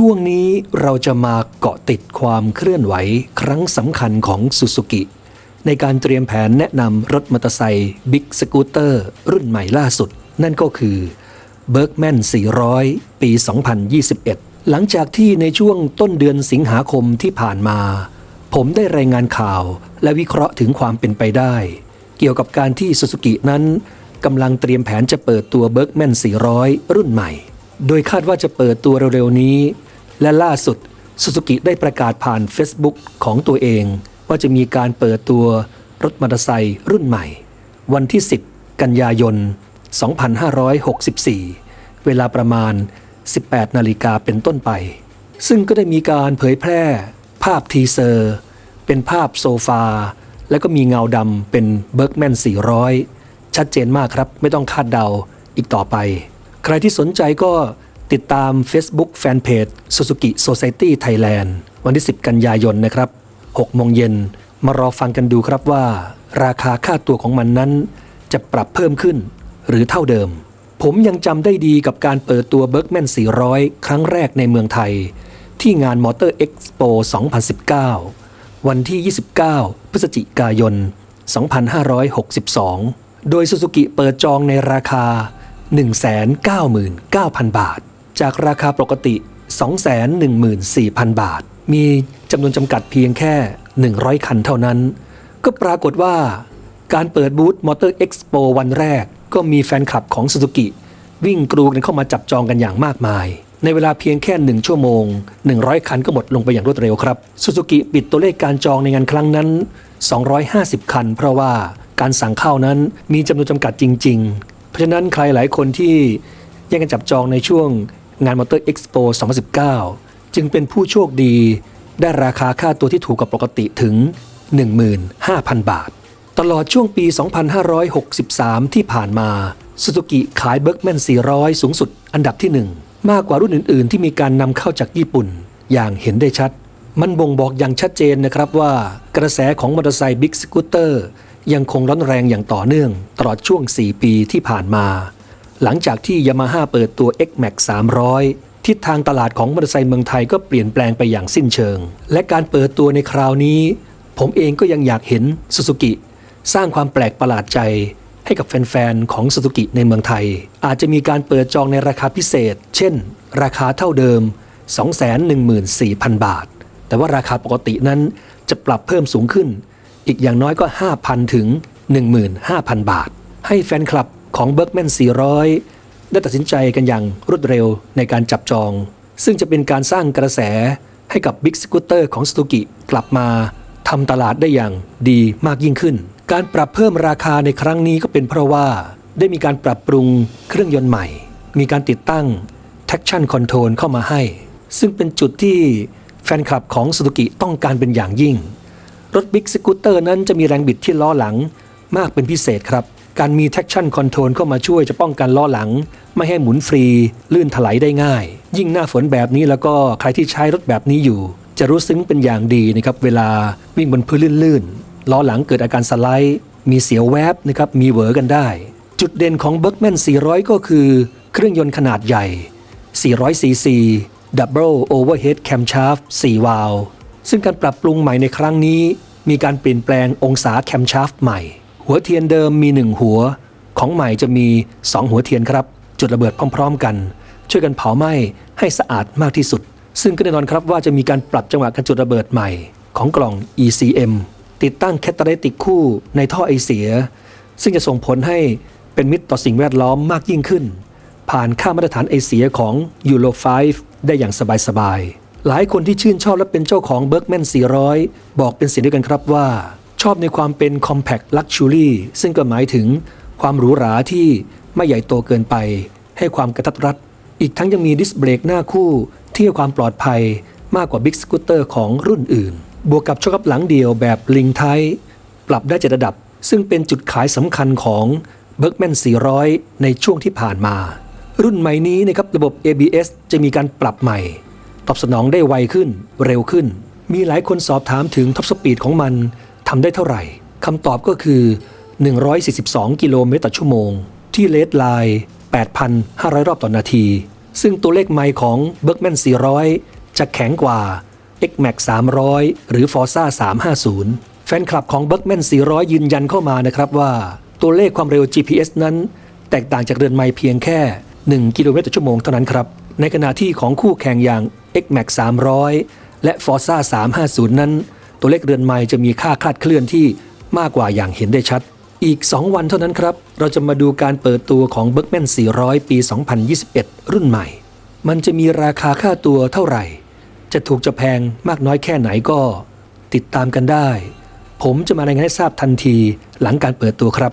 ช่วงนี้เราจะมาเกาะติดความเคลื่อนไหวครั้งสำคัญของซูซูกิในการเตรียมแผนแนะนำรถมอเตอร์ไซค์บิ๊กสกูตเตอร์รุ่นใหม่ล่าสุด นั่นก็คือ Bergman 400 ปี 2021 หลังจากที่ในช่วงต้นเดือนสิงหาคมที่ผ่านมา ผมได้รายงานข่าวและวิเคราะห์ถึงความเป็นไปได้ เกี่ยวกับการที่ซูซูกินั้นกำลังเตรียมแผนจะเปิดตัว Bergman 400 รุ่นใหม่ โดยคาดว่าจะเปิดตัวเร็วๆนี้ และล่าสุดซูซูกิได้ประกาศผ่าน Facebook ของตัวเอง ว่าจะมีการเปิดตัวรถมอเตอร์ไซค์รุ่นใหม่ วันที่ 10 กันยายน 2564 เวลาประมาณ 18 นาฬิกาเป็นต้นไป ซึ่งก็ได้มีการเผยแพร่ ภาพทีเซอร์ เป็นภาพโซฟา และก็มีเงาดำเป็นเบิร์กแมน 400 ชัดเจนมากครับ ไม่ต้องคาดเดาอีกต่อไป ใครที่สนใจก็ ติดตาม Facebook Fanpage Suzuki Society Thailand วันที่ 10 กันยายนนะครับ6โมงเย็นมารอฟังกันดูครับว่า ราคาค่าตัวของมันนั้น จะปรับเพิ่มขึ้นหรือเท่าเดิม ผมยังจำได้ดีกับการเปิดตัว Bergman 400 ครั้งแรกในเมืองไทย ที่งาน Motor Expo 2019 วันที่ 29 พฤศจิกายน 2562 โดย Suzuki เปิดจองในราคา 199,000 บาท จากราคาปกติ 214,000 บาท มีจำนวนจำกัดเพียงแค่ 100 คันเท่านั้น ก็ปรากฏว่าการเปิดบูธ Motor Expo วันแรก ก็มีแฟนคลับของ Suzuki วิ่งกรูกันเข้ามาจับจองกันอย่างมากมาย ในเวลาเพียงแค่ 1 ชั่วโมง 100 คันก็หมดลงไปอย่างรวดเร็วครับ Suzuki ปิดตัวเลขการจองในงานครั้งนั้น 250 คัน เพราะว่าการสั่งเข้านั้นมีจำนวนจำกัดจริง ๆ เพราะฉะนั้นใครหลายคนที่แย่งกันจับจองในช่วง งาน Motor Expo 2019 จึงเป็นผู้โชคดีได้ราคาค่าตัวที่ถูกกว่าปกติถึง 15,000 บาท ตลอดช่วงปี 2563 ที่ผ่านมาสุ z u กิขายเบิร์กแมน 400 สูงสุดอันดับที่ 1 มากกว่ารุ่นอื่น ๆ ที่มีการนำเข้าจากญี่ปุ่น อย่างเห็นได้ชัด มันบ่งบอกอย่างชัดเจนนะครับว่า กระแสของมอเตอร์ไซค์บิ๊กสกูตเตอร์ยังคงร้อนแรงอย่างต่อเนื่อง ตลอดช่วง 4 ปีที่ผ่านมา หลังจากที่ยามาฮ่าเปิดตัว X-Max 300 ทิศทางตลาดของมอเตอร์ไซค์เมืองไทยก็เปลี่ยนแปลงไปอย่างสิ้นเชิง และการเปิดตัวในคราวนี้ ผมเองก็ยังอยากเห็นซูซูกิสร้างความแปลกประหลาดใจ ให้กับแฟนๆ ของซูซูกิในเมืองไทย อาจจะมีการเปิดจองในราคาพิเศษ เช่น ราคาเท่าเดิม 214,000 บาท แต่ว่าราคาปกตินั้นจะปรับเพิ่มสูงขึ้น อีกอย่างน้อยก็ 5,000 ถึง 15,000 บาท ให้แฟนคลับ ของ Bergman 400 ได้ตัดสินใจกันอย่างรวดเร็วในการจับจอง ซึ่งจะเป็นการสร้างกระแสให้กับ Big Scooter ของสตูกิกลับมาทำตลาดได้อย่างดีมากยิ่งขึ้น การปรับเพิ่มราคาในครั้งนี้ก็เป็นเพราะว่าได้มีการปรับปรุงเครื่องยนต์ใหม่ มีการติดตั้ง traction control เข้ามาให้ ซึ่งเป็นจุดที่แฟนคลับของสุ z u กิต้องการเป็นอย่างยิ่ง รถ Big Scooter นั้นจะมีแรงบิดที่ล้อหลังมากเป็นพิเศษครับ การมี traction control เข้ามาช่วยจะป้องกันล้อหลัง ไม่ให้หมุนฟรี ลื่นถลายได้ง่าย ยิ่งหน้าฝนแบบนี้แล้วก็ใครที่ใช้รถแบบนี้อยู่ จะรู้ซึ้งเป็นอย่างดีนะครับเวลาวิ่งบนพื้นลื่นๆล้อหลังเกิดอาการสไลด์ มีเสียวแวบนะครับมีเหวอกันได้ จุดเด่นของ Bergman 400 ก็คือ เครื่องยนต์ขนาดใหญ่ 400 cc Double Overhead Camshaft 4 วาล์วซึ่งการปรับปรุงใหม่ในครั้งนี้ มีการเปลี่ยนแปลงองศาแคมชาฟใหม่ หัวเทียนเดิมมี1หัว ของใหม่จะมี2หัวเทียนครับ จุดระเบิดพร้อม ๆ กัน ช่วยกันเผาไหม้ให้สะอาดมากที่สุด ซึ่งก็แน่นอนครับว่าจะมีการปรับจังหวะการจุดระเบิดใหม่ ของกล่อง ECM ติดตั้งแคตตาลิติกคู่ในท่อไอเสีย ซึ่งจะส่งผลให้เป็นมิตรต่อสิ่งแวดล้อมมากยิ่งขึ้น ผ่านค่ามาตรฐานไอเสียของ Euro 5ได้อย่างสบายๆหลายคนที่ชื่นชอบและเป็นเจ้าของ Bergman 400 บอกเป็นเสียงเดียวกันครับว่า อบในความเป็น Compact Luxury ซึ่งก็หมายถึงความหรูหราที่ไม่ใหญ่โตเกินไป ให้ความกระทัดรัด อีกทั้งยังมีดิสเบรกหน้าคู่ที่ให้ความปลอดภัยมากกว่า Big Scooter ของรุ่นอื่น บวกกับโชคอัพหลังเดียวแบบลิงไทปรับได้เจ็ดระดับ ซึ่งเป็นจุดขายสำคัญของ Bergman 400 ในช่วงที่ผ่านมา รุ่นใหม่นี้นะครับระบบ ABS จะมีการปรับใหม่ ตอบสนองได้ไวขึ้น เร็วขึ้น มีหลายคนสอบถามถึงท็อปสปีดของมัน ทำได้เท่าไหร่คำตอบก็คือ 142 กิโลเมตรต่อชั่วโมง ที่เลดไลน์8,500 รอบต่อนาที ซึ่งตัวเลขไมค์ของ Bergman 400 จะแข็งกว่า X-Max 300 หรือ Forza 350 แฟนคลับของ Bergman 400 ยืนยันเข้ามานะครับว่า ตัวเลขความเร็ว GPS นั้น แตกต่างจากเรือนไมค์เพียงแค่ 1 กิโลเมตรต่อชั่วโมงเท่านั้นครับ ในขณะที่ของคู่แข่งอย่าง X-Max 300 และ Forza 350 นั้น ตัวเลขเรือนไมล์จะมีค่าคลาดเคลื่อนที่มากกว่าอย่างเห็นได้ชัด อีก 2 วันเท่านั้นครับ เราจะมาดูการเปิดตัวของ Bergman 400 ปี 2021 รุ่นใหม่ มันจะมีราคาค่าตัวเท่าไหร่ จะถูกจะแพงมากน้อยแค่ไหนก็ ติดตามกันได้ ผมจะมารายงานให้ทราบทันทีหลังการเปิดตัวครับ